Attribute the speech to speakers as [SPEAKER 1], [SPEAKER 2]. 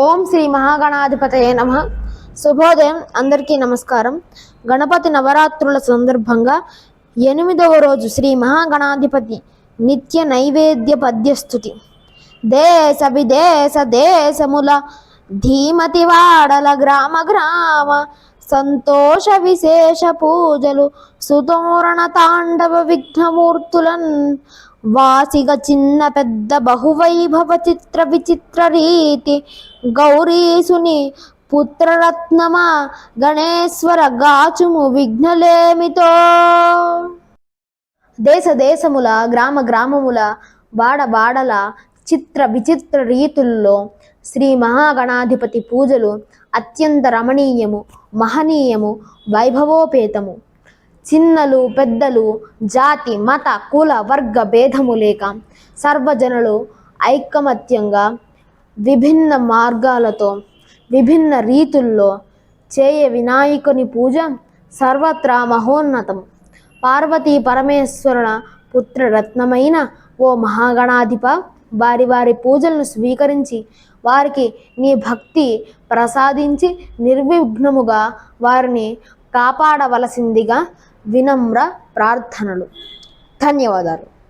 [SPEAKER 1] ఓం శ్రీ మహాగణాధిపతయే నమ. శుభోదయం అందరికీ నమస్కారం. గణపతి నవరాత్రుల సందర్భంగా ఎనిమిదవ రోజు శ్రీ మహాగణాధిపతి నిత్య నైవేద్య పద్యస్థుతి. దేశ విదేశ దేశముల ధీమతి వాడల గ్రామ గ్రామ సంతోష విశేష పూజలు సుతోరణ తాండవ విఘ్నమూర్తులన్. వాసిగ చిన్న పెద్ద బహువైభవ చిత్ర విచిత్ర రీతి. గౌరీసుని పుత్రరత్నమ గణేశ్వర గాచుము విఘ్నలేమితో. దేశ దేశముల గ్రామ గ్రామముల బాడ బాడల చిత్ర విచిత్ర రీతుల్లో శ్రీ మహాగణాధిపతి పూజలు అత్యంత రమణీయము మహనీయము వైభవోపేతము. చిన్నలు పెద్దలు జాతి మత కుల వర్గ భేదము లేక సర్వజనులు ఐకమత్యంగా విభిన్న మార్గాలతో విభిన్న రీతుల్లో చేయ వినాయకుని పూజ సర్వత్రా మహోన్నతం పార్వతీ పరమేశ్వరుల పుత్రరత్నమైన ఓ మహాగణాధిప వారి వారి పూజలను స్వీకరించి వారికి నీ భక్తి ప్రసాదించి నిర్విఘ్నముగా వారిని కాపాడవలసిందిగా వినమ్ర ప్రార్థనలు. ధన్యవాదాలు.